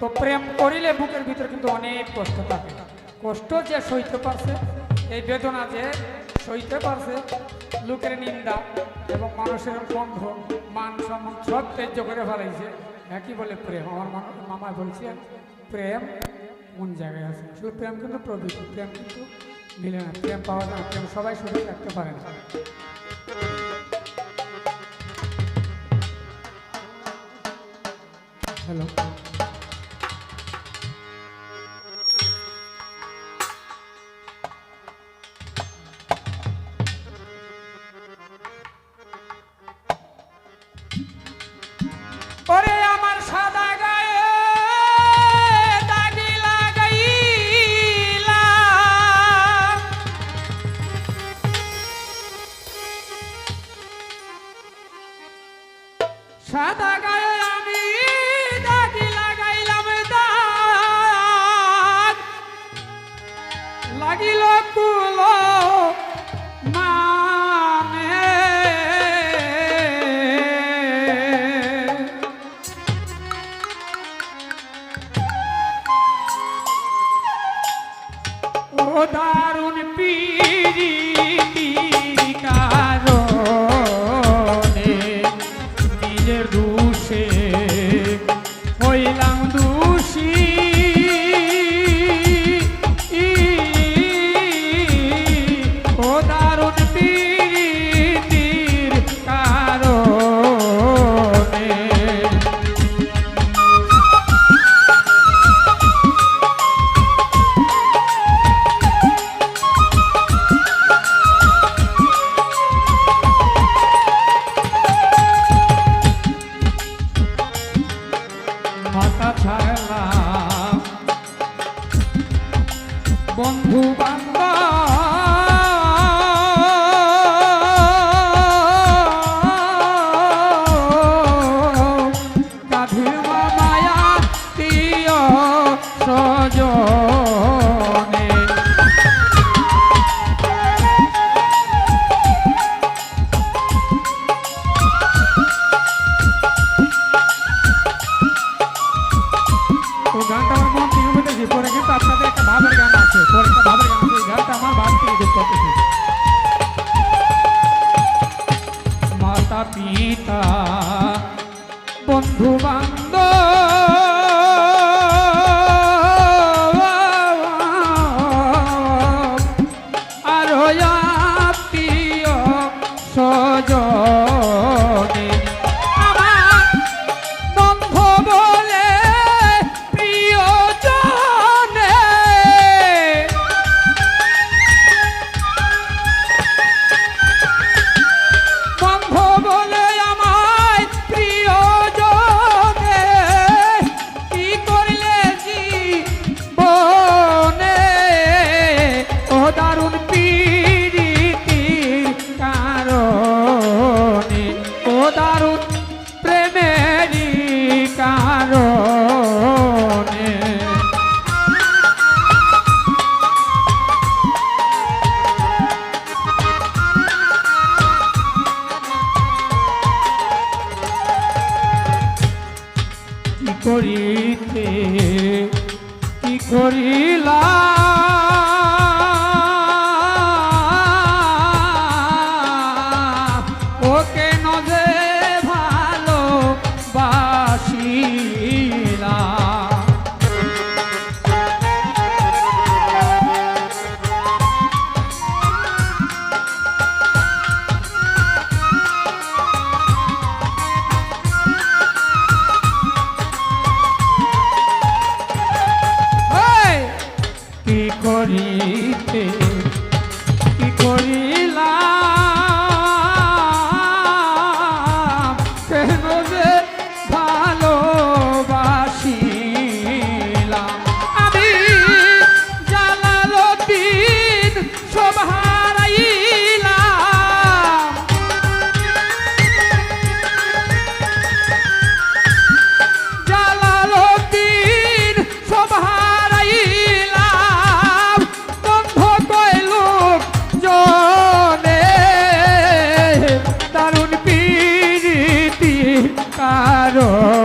তো প্রেম করিলে বুকের ভিতরে কিন্তু অনেক কষ্ট থাকে। কষ্ট যে সইতে পারছে, এই বেদনা যে সইতে পারছে, লোকের নিন্দা এবং মানুষের বন্ধ, মান সম্মান সব ত্যায্য করে ফেলাইছে। একই বলে প্রেম। আমার মামা বলছেন, প্রেম কোন জায়গায় আছে? শুধু প্রেম কিন্তু প্রবৃত্তি প্রেম কিন্তু মিলে না। প্রেম পাওয়া যায় না। প্রেম সবাই শুধু রাখতে পারে না। হ্যালো। সাদা গায়ে আমি দাগি লাগাইলাম লাগিল দারুণ কারণে দোষে হইলাম মাথা বন্ধু বান্ধব করিতে? কি করিলা? কারণ